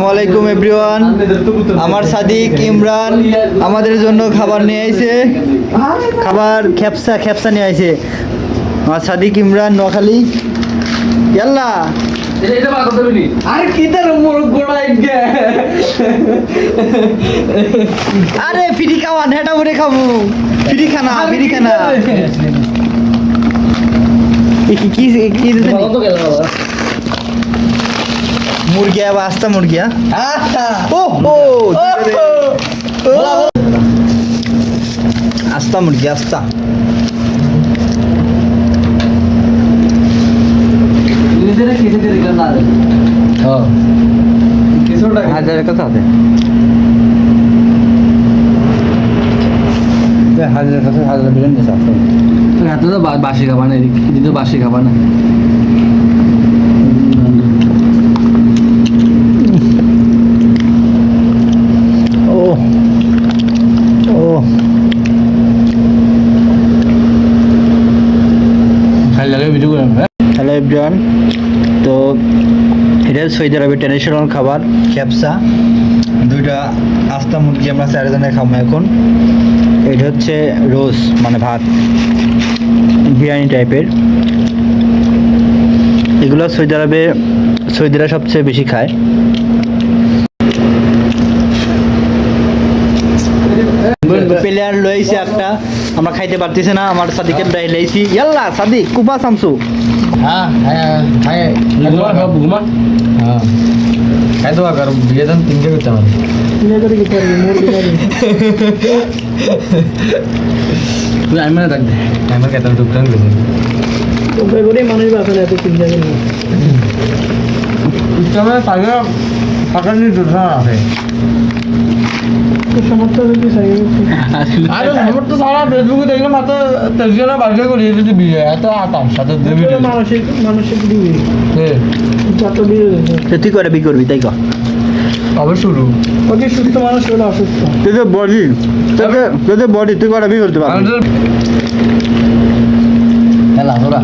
আসসালামাইকুম এভরিওয়ান আমার সাদিক ইমরান আমাদের জন্য খাবার নিয়ে আইছে। খাবার খেপসা খেপসা নিয়ে আইছে। আমার সাদিক ইমরান নোয়াখালী। ইয়াল্লা। আরে ফিরি খাওয়ান হেটা করে খাব। ফিরি খানা ফিরি খানা। কি কি কি মুরগি আবার আস্তা মুরগি হ্যাঁ? ও আস্তা মুরগি আস্তা। হ্যাঁ হাজারের কথা হবে হাজারের কথা হাজার বিরিয়ানি বা- বাসি খাবা না এদিকে বাসি খাবা না। হ্যালো এভরিওয়ান তো এটা ট্র্যাডিশনাল খাবার দুইটা আস্তা মুরগি আমরা চারজনে খাব এখন। এটা হচ্ছে রোজ মানে ভাত, বিরিয়ানি টাইপের। এগুলো সৌদি আরবে সৌদিরা সবচেয়ে বেশি খায়। প্লেয়ার লইছে একটা। আমরা খাইতে পারতেছি না আমার সাদিকের দায় লইছি। ইয়াল্লা সাদিক কুপা সামসু। হ্যাঁ হ্যাঁ হ্যাঁ। ঘুমা সব ঘুমা। হ্যাঁ। খাই তো আকার বিয়ে দাম তিনটে করতে পারি তুই আমি মানে থাকবে আমি খেতে টুকটান গেছি ইসলামে তাকে ফাঁকা নিয়ে দুটো আছে। আরে সমর্থ সারা ফেসবুকে দেখলাম হাতে তেজগানা বাড়িতে করি যদি বিয়ে এত আতাম সাথে দেবী মানসিক মানসিক দিবি যত তো তুই করে বি করবি তাই কর আবার শুরু ওকে সুস্থ মানুষ হলে অসুস্থ। তুই তো বডি তোকে তোদের বডি তুই করে বি করতে পারবি? তোরা।